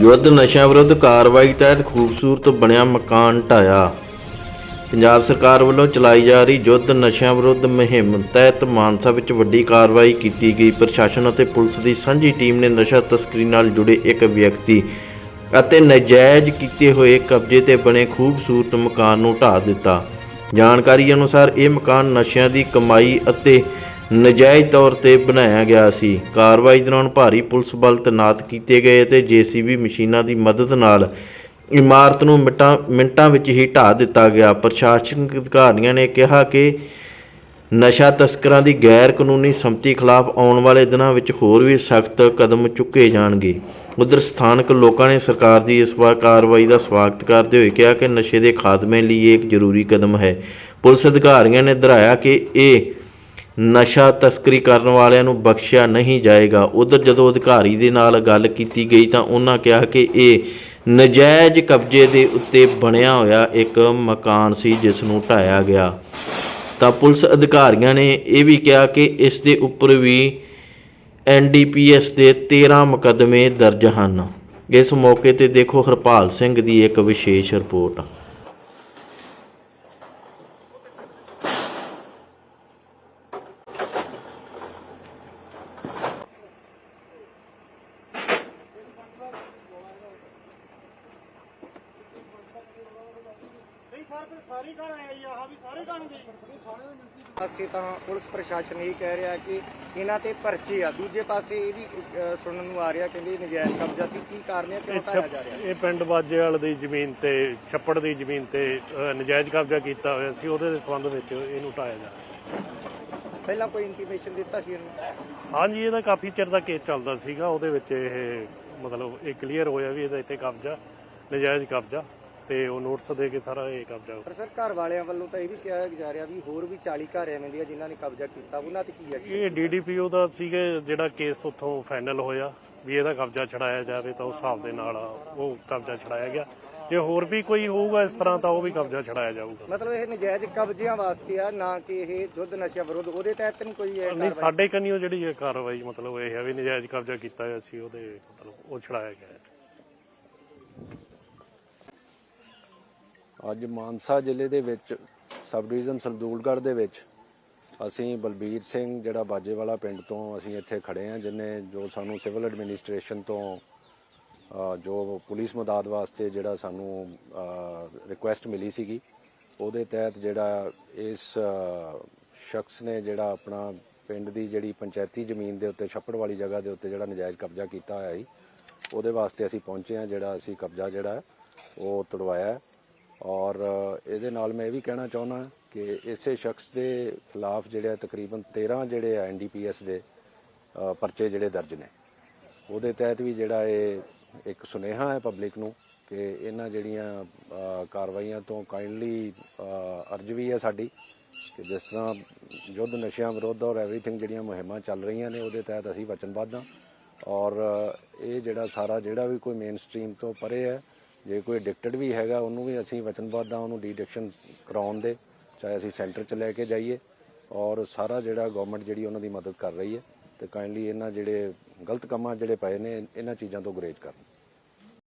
ਯੁੱਧ ਨਸ਼ਿਆਂ ਵਿਰੁੱਧ ਕਾਰਵਾਈ ਤਹਿਤ ਖੂਬਸੂਰਤ ਬਣਿਆ ਮਕਾਨ ਢਾਇਆ। ਪੰਜਾਬ ਸਰਕਾਰ ਵੱਲੋਂ ਚਲਾਈ ਜਾ ਰਹੀ ਯੁੱਧ ਨਸ਼ਿਆਂ ਵਿਰੁੱਧ ਮੁਹਿੰਮ ਤਹਿਤ ਮਾਨਸਾ ਵਿੱਚ ਵੱਡੀ ਕਾਰਵਾਈ ਕੀਤੀ ਗਈ। ਪ੍ਰਸ਼ਾਸਨ ਅਤੇ ਪੁਲਿਸ ਦੀ ਸਾਂਝੀ ਟੀਮ ਨੇ ਨਸ਼ਾ ਤਸਕਰੀ ਨਾਲ ਜੁੜੇ ਇੱਕ ਵਿਅਕਤੀ ਅਤੇ ਨਜਾਇਜ਼ ਕੀਤੇ ਹੋਏ ਕਬਜ਼ੇ ਤੇ ਬਣੇ ਖੂਬਸੂਰਤ ਮਕਾਨ ਨੂੰ ਢਾਹ ਦਿੱਤਾ। ਜਾਣਕਾਰੀ ਅਨੁਸਾਰ ਇਹ ਮਕਾਨ ਨਸ਼ਿਆਂ ਦੀ ਕਮਾਈ ਅਤੇ ਨਜਾਇਜ਼ ਤੌਰ ਤੇ ਬਣਾਇਆ ਗਿਆ ਸੀ। ਕਾਰਵਾਈ ਦੌਰਾਨ ਭਾਰੀ ਪੁਲਿਸ ਬਲ ਤੈਨਾਤ ਕੀਤੇ ਗਏ ਤੇ ਜੀਸੀਬੀ ਮਸ਼ੀਨਾਂ ਦੀ ਮਦਦ ਨਾਲ ਇਮਾਰਤ ਨੂੰ ਮਿੰਟਾਂ ਮਿੰਟਾਂ ਵਿੱਚ ਹੀ ਢਾਹ ਦਿੱਤਾ ਗਿਆ। ਪ੍ਰਸ਼ਾਸਨਿਕ ਅਧਿਕਾਰੀਆਂ ਨੇ ਕਿਹਾ ਕਿ ਨਸ਼ਾ ਤਸਕਰਾਂ ਦੀ ਗੈਰ ਕਾਨੂੰਨੀ ਸੰਪਤੀ ਖਿਲਾਫ ਆਉਣ ਵਾਲੇ ਦਿਨਾਂ ਵਿੱਚ ਹੋਰ ਵੀ ਸਖਤ ਕਦਮ ਚੁੱਕੇ ਜਾਣਗੇ। ਉਧਰ ਸਥਾਨਕ ਲੋਕਾਂ ਨੇ ਸਰਕਾਰ ਦੀ ਇਸ ਵਾਰ ਕਾਰਵਾਈ ਦਾ ਸਵਾਗਤ ਕਰਦੇ ਹੋਏ ਕਿਹਾ ਕਿ ਨਸ਼ੇ ਦੇ ਖਾਤਮੇ ਲਈ ਇਹ ਇੱਕ ਜ਼ਰੂਰੀ ਕਦਮ ਹੈ। ਪੁਲਿਸ ਅਧਿਕਾਰੀਆਂ ਨੇ ਦੁਹਰਾਇਆ ਕਿ ਇਹ ਨਸ਼ਾ ਤਸਕਰੀ ਕਰਨ ਵਾਲਿਆਂ ਨੂੰ ਬਖਸ਼ਿਆ ਨਹੀਂ ਜਾਏਗਾ। ਉਧਰ ਜਦੋਂ ਅਧਿਕਾਰੀ ਦੇ ਨਾਲ ਗੱਲ ਕੀਤੀ ਗਈ ਤਾਂ ਉਹਨਾਂ ਕਿਹਾ ਕਿ ਇਹ ਨਜਾਇਜ਼ ਕਬਜ਼ੇ ਦੇ ਉੱਤੇ ਬਣਿਆ ਹੋਇਆ ਇੱਕ ਮਕਾਨ ਸੀ ਜਿਸ ਨੂੰ ਢਾਇਆ ਗਿਆ। ਤਾਂ ਪੁਲਿਸ ਅਧਿਕਾਰੀਆਂ ਨੇ ਇਹ ਵੀ ਕਿਹਾ ਕਿ ਇਸ ਦੇ ਉੱਪਰ ਵੀ ਐਨਡੀਪੀਐਸ ਦੇ 13 ਮੁਕੱਦਮੇ ਦਰਜ ਹਨ। ਇਸ ਮੌਕੇ ਤੇ ਦੇਖੋ ਹਰਪਾਲ ਸਿੰਘ ਦੀ ਇੱਕ ਵਿਸ਼ੇਸ਼ ਰਿਪੋਰਟ। ਪਾਸੇ ਤਾਂ ਪੁਲਿਸ ਪ੍ਰਸ਼ਾਸਨ ਇਹ ਕਹਿ ਰਿਹਾ ਕਿ ਇਹਨਾਂ ਤੇ ਪਰਚੇ ਆ। ਦੂਜੇ ਪਾਸੇ ਇਹ ਵੀ ਅਹ, ਸੁਣਨ ਨੂੰ ਆ ਰਿਹਾ ਕਹਿੰਦੇ ਨਜਾਇਜ਼ ਕਬਜ਼ਾ ਸੀ। ਕੀ ਕਾਰਨ ਹੈ ਕਿਉਂ ਇਹ ਢਾਇਆ ਛੱਪ- ਜਾ ਰਿਹਾ? ਇਹ ਪਿੰਡ ਬਾਜੇਵਾਲ ਦੀ ਜ਼ਮੀਨ ਤੇ ਛੱਪੜ ਦੀ ਜ਼ਮੀਨ ਤੇ ਅ, ਨਜਾਇਜ਼ ਕਬਜ਼ਾ ਕੀਤਾ ਹੋਇਆ ਸੀ। ਉਹਦੇ ਦੇ ਸੰਬੰਧ ਵਿੱਚ ਇਹਨੂੰ ਢਾਇਆ ਜਾ ਰਿਹਾ। ਪਹਿਲਾਂ ਕੋਈ ਇੰਟੀਮੇਸ਼ਨ ਦਿੱਤਾ ਸੀ ਇਹਨੂੰ? ਹਾਂਜੀ ਇਹਦਾ ਕਾਫੀ ਚਿਰ ਦਾ ਕੇਸ ਚੱਲਦਾ ਸੀਗਾ। ਉਹਦੇ ਵਿੱਚ ਇਹ ਮਤਲਬ ਇਹ ਕਲੀਅਰ ਹੋਇਆ ਵੀ ਇਹਦਾ ਇੱਥੇ ਕਬਜ਼ਾ ਨਜਾਇਜ਼ ਕਬਜ਼ਾ। ਤੇ ਉਹ ਨੋਟਿਸ ਦੇ ਕੇ ਸਾਰਾ ਇਹ ਕਬਜ਼ਾ ਪਰ ਸਰ ਘਰ ਵਾਲਿਆਂ ਵੱਲੋਂ ਤਾਂ ਇਹ ਵੀ ਕਿਹਾ ਜਾ ਰਿਹਾ ਵੀ ਹੋਰ ਵੀ 40 ਘਰ ਐਵੇਂ ਦੇ ਆ ਜਿਨ੍ਹਾਂ ਨੇ ਕਬਜ਼ਾ ਕੀਤਾ ਉਹਨਾਂ ਤੇ ਕੀ ਐਕਸ਼ਨ ਇਹ ਡੀਡੀਪੀਓ ਦਾ ਸੀਗਾ ਜਿਹੜਾ ਕੇਸ ਉੱਥੋਂ ਫਾਈਨਲ ਹੋਇਆ ਵੀ ਇਹਦਾ ਕਬਜ਼ਾ ਛਡਾਇਆ ਜਾਵੇ ਤਾਂ ਉਸ ਹਿਸਾਬ ਦੇ ਨਾਲ ਉਹ ਕਬਜ਼ਾ ਛਡਾਇਆ ਗਿਆ। ਜੇ ਹੋਰ ਵੀ ਕੋਈ ਹੋਊਗਾ ਇਸ ਤਰ੍ਹਾਂ ਤਾਂ ਉਹ ਵੀ ਕਬਜ਼ਾ ਛਡਾਇਆ ਜਾਊਗਾ। ਮਤਲਬ ਇਹ ਨਜਾਇਜ਼ ਕਬਜ਼ਿਆਂ ਵਾਸਤੇ ਆ ਨਾ ਕਿ ਇਹ ਯੁੱਧ ਨਸ਼ਾ ਵਿਰੋਧ ਉਹਦੇ ਤਹਿਤ ਨਹੀਂ ਕੋਈ ਇਹ ਨਹੀਂ ਸਾਡੇ ਕੰਨਿਓ ਜਿਹੜੀ ਇਹ ਕਾਰਵਾਈ ਮਤਲਬ ਇਹ ਹੈ ਵੀ ਨਜਾਇਜ਼ ਕਬਜ਼ਾ ਕੀਤਾ ਹੋਇਆ ਸੀ ਉਹਦੇ ਮਤਲਬ ਉਹ ਛੜਾਇਆ ਗਿਆ। ਅੱਜ ਮਾਨਸਾ ਜ਼ਿਲ੍ਹੇ ਦੇ ਵਿੱਚ ਸਬ ਡਿਵੀਜ਼ਨ ਸਰਦੂਲਗੜ੍ਹ ਦੇ ਵਿੱਚ, ਅਸੀਂ ਬਲਬੀਰ ਸਿੰਘ, ਜਿਹੜਾ ਬਾਜੇਵਾਲਾ ਪਿੰਡ ਤੋਂ ਅਸੀਂ ਇੱਥੇ ਖੜੇ ਹਾਂ ਜਿਨੇ ਜੋ ਸਾਨੂੰ ਸਿਵਲ ਐਡਮਿਨਿਸਟ੍ਰੇਸ਼ਨ ਤੋਂ ਜੋ ਪੁਲਿਸ ਮਦਦ ਵਾਸਤੇ ਜਿਹੜਾ ਸਾਨੂੰ ਰਿਕੁਐਸਟ ਮਿਲੀ ਸੀਗੀ, ਉਹਦੇ ਤਹਿਤ ਜਿਹੜਾ ਇਸ ਸ਼ਖਸ ਨੇ ਜਿਹੜਾ ਆਪਣਾ ਪਿੰਡ ਦੀ ਜਿਹੜੀ ਪੰਚਾਇਤੀ ਜ਼ਮੀਨ ਦੇ ਉੱਤੇ, ਛੱਪੜ ਵਾਲੀ ਜਗ੍ਹਾ ਦੇ ਉੱਤੇ ਜਿਹੜਾ ਨਜਾਇਜ਼ ਕਬਜ਼ਾ ਕੀਤਾ ਹੋਇਆ ਸੀ, ਉਹਦੇ ਵਾਸਤੇ ਅਸੀਂ ਪਹੁੰਚੇ ਹਾਂ, ਜਿਹੜਾ ਅਸੀਂ ਕਬਜ਼ਾ ਜਿਹੜਾ ਉਹ ਤੜਵਾਇਆ ਔਰ ਇਹਦੇ ਨਾਲ ਮੈਂ ਇਹ ਵੀ ਕਹਿਣਾ ਚਾਹੁੰਦਾ ਕਿ ਇਸੇ ਸ਼ਖਸ ਦੇ ਖਿਲਾਫ ਜਿਹੜੇ ਆ ਤਕਰੀਬਨ 13 ਜਿਹੜੇ ਐਨਡੀਪੀਐਸ ਦੇ ਪਰਚੇ ਜਿਹੜੇ ਦਰਜ ਨੇ। ਉਹਦੇ ਤਹਿਤ ਵੀ ਜਿਹੜਾ ਇਹ ਇੱਕ ਸੁਨੇਹਾ ਹੈ ਪਬਲਿਕ ਨੂੰ ਕਿ ਇਹਨਾਂ ਜਿਹੜੀਆਂ ਕਾਰਵਾਈਆਂ ਤੋਂ ਕਾਈਂਡਲੀ ਅਰਜ਼ ਵੀ ਹੈ ਸਾਡੀ ਕਿ ਜਿਸ ਤਰ੍ਹਾਂ ਯੁੱਧ ਨਸ਼ਿਆਂ ਵਿਰੁੱਧ ਔਰ ਐਵਰੀਥਿੰਗ ਜਿਹੜੀਆਂ ਮੁਹਿੰਮਾਂ ਚੱਲ ਰਹੀਆਂ ਨੇ, ਉਹਦੇ ਤਹਿਤ ਅਸੀਂ ਵਚਨਬੱਧ ਹਾਂ। ਔਰ ਇਹ ਜਿਹੜਾ ਸਾਰਾ ਜਿਹੜਾ ਵੀ ਕੋਈ ਮੇਨ ਸਟ੍ਰੀਮ ਤੋਂ ਪਰੇ ਹੈ ਜੇ ਕੋਈ ਐਡਿਕਟਡ ਵੀ ਹੈਗਾ, ਉਹਨੂੰ ਵੀ ਅਸੀਂ ਵਚਨਬੱਧ ਹਾਂ ਉਹਨੂੰ ਡੀਡਿਕਸ਼ਨ ਕਰਾਉਣ ਦੇ, ਚਾਹੇ ਅਸੀਂ ਸੈਂਟਰ 'ਚ ਲੈ ਕੇ ਜਾਈਏ, ਔਰ ਸਾਰਾ ਜਿਹੜਾ ਗਵਰਨਮੈਂਟ ਜਿਹੜੀ ਉਹਨਾਂ ਦੀ ਮਦਦ ਕਰ ਰਹੀ ਹੈ, ਤੇ ਕਾਈਂਡਲੀ ਇਹਨਾਂ ਜਿਹੜੇ ਗਲਤ ਕੰਮਾਂ ਜਿਹੜੇ ਪਏ ਨੇ, ਇਹਨਾਂ ਚੀਜ਼ਾਂ ਤੋਂ ਗੁਰੇਜ਼ ਕਰਨ।